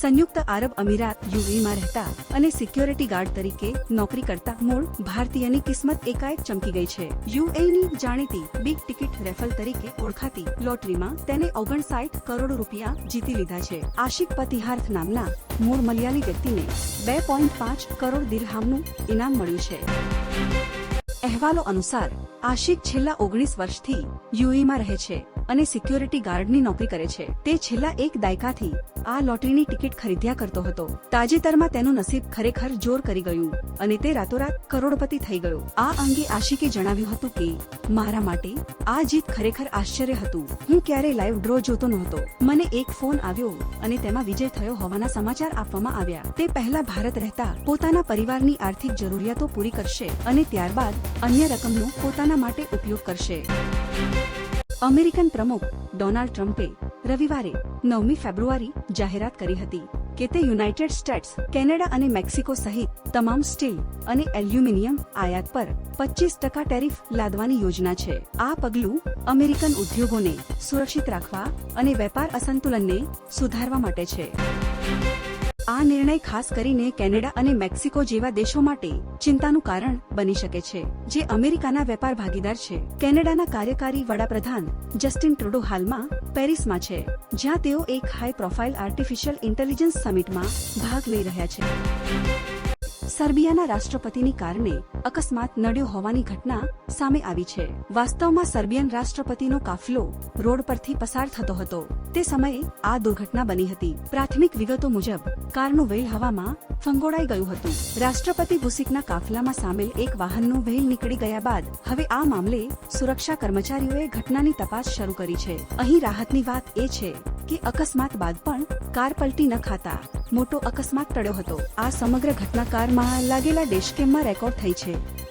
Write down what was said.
સંયુક્ત આરબ અમીરાત યુએમાં રહેતા અને સિક્યોરિટી ગાર્ડ તરીકે નોકરી કરતા મૂળ ભારતીયની કિસ્મત એકાએક ચમકી ગઈ છે. યુએની જાણીતી બિગ ટિકિટ રેફલ તરીકે ઓળખાતી લોટરીમાં તેને ઓગણસાઠ કરોડ રૂપિયા જીતી લીધા છે. આશિક પતિહાર્થ નામના મૂળ મલયાલી વ્યક્તિને બે પોઈન્ટ પાંચ કરોડ દિરહામનું ઇનામ મળ્યું છે. અહેવાલો અનુસાર, આશિક છેલ્લા ઓગણીસ વર્ષથી યુએમાં રહે છે અને સિક્યોરિટી ગાર્ડની નોકરી કરે છે. તે છેલ્લા એક દાયકાથી આ લોટરીની ટિકિટ ખરીદ્યા કરતો હતો. તાજેતરમાં તેનું નસીબ ખરેખર જોર કરી ગયું અને તે રાતોરાત કરોડપતિ થઈ ગયો. આ અંગે આશિકે જણાવ્યું હતું કે, મારા માટે આ જીત ખરેખર આશ્ચર્ય હતું. હું ક્યારેય લાઈવ ડ્રો જોતો નહોતો. મને એક ફોન આવ્યો અને તેમાં વિજય થયો હોવાના સમાચાર આપવામાં આવ્યા. તે પહેલા ભારત રહેતા પોતાના પરિવારની આર્થિક જરૂરિયાતો પૂરી કરશે અને ત્યારબાદ અન્ય રકમનો પોતાના માટે ઉપયોગ કરશે. અમેરિકન પ્રમુખ ડોનાલ્ડ ટ્રમ્પે રવિવારે નવમી ફેબ્રુઆરી જાહેરાત કરી હતી કે તે યુનાઇટેડ સ્ટેટ્સ, કેનેડા અને મેક્સિકો સહિત તમામ સ્ટીલ અને એલ્યુમિનિયમ આયાત પર પચીસ ટકા ટેરિફ લાદવાની યોજના છે. આ પગલું અમેરિકન ઉદ્યોગોને સુરક્ષિત રાખવા અને વેપાર અસંતુલનને સુધારવા માટે છે. આ નિર્ણય ખાસ કરીને કેનેડા અને મેક્સિકો જેવા દેશો માટે ચિંતાનું કારણ બની શકે છે, જે અમેરિકાના વેપાર ભાગીદાર છે. કેનેડાના કાર્યકારી વડાપ્રધાન જસ્ટિન ટ્રુડો હાલમાં પેરિસમાં છે, જ્યાં તેઓ એક હાઈ પ્રોફાઇલ આર્ટિફિશિયલ ઇન્ટેલિજન્સ સમિટમાં ભાગ લઈ રહ્યા છે. સર્બિયાના રાષ્ટ્રપતિની કારને અકસ્માત નડ્યો હોવાની ઘટના સામે આવી છે. વાસ્તવમાં સર્બિયન રાષ્ટ્રપતિનો કાફલો રોડ પરથી પસાર થતો હતો. તે સમયે આ દુર્ઘટના બની હતી. પ્રાથમિક વિગતો મુજબ, કારનું વ્હીલ હવામાં ફંગોળાઈ ગયું હતું. રાષ્ટ્રપતિ બુસિકના કાફલામાં સામેલ એક વાહનનું વ્હીલ નીકળી ગયા બાદ હવે આ મામલે સુરક્ષા કર્મચારીઓએ ઘટનાની તપાસ શરૂ કરી છે. અહીં રાહતની વાત એ છે કે અકસ્માત બાદ પણ કાર પલટી ન ખાતા. મોટો અકસ્માત ટળ્યો હતો. આ સમગ્ર ઘટના કારમાં લાગેલા ડેશકેમમાં રેકોર્ડ થઈ છે.